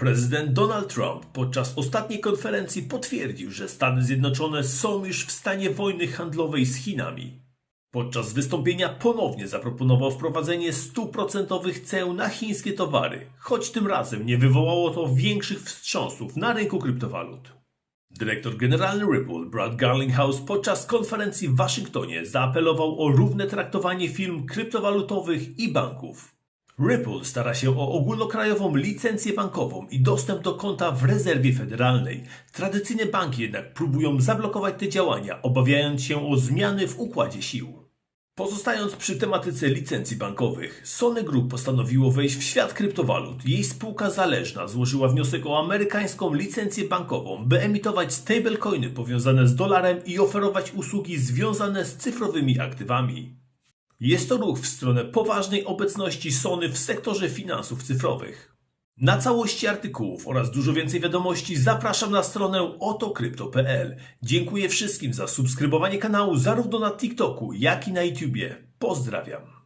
Prezydent Donald Trump podczas ostatniej konferencji potwierdził, że Stany Zjednoczone są już w stanie wojny handlowej z Chinami. Podczas wystąpienia ponownie zaproponował wprowadzenie stuprocentowych ceł na chińskie towary, choć tym razem nie wywołało to większych wstrząsów na rynku kryptowalut. Dyrektor generalny Ripple Brad Garlinghouse podczas konferencji w Waszyngtonie zaapelował o równe traktowanie firm kryptowalutowych i banków. Ripple stara się o ogólnokrajową licencję bankową i dostęp do konta w rezerwie federalnej. Tradycyjne banki jednak próbują zablokować te działania, obawiając się o zmiany w układzie sił. Pozostając przy tematyce licencji bankowych, Sony Group postanowiło wejść w świat kryptowalut. Jej spółka zależna złożyła wniosek o amerykańską licencję bankową, by emitować stablecoiny powiązane z dolarem i oferować usługi związane z cyfrowymi aktywami. Jest to ruch w stronę poważnej obecności Sony w sektorze finansów cyfrowych. Na całości artykułów oraz dużo więcej wiadomości zapraszam na stronę otokrypto.pl. Dziękuję wszystkim za subskrybowanie kanału zarówno na TikToku, jak i na YouTubie. Pozdrawiam.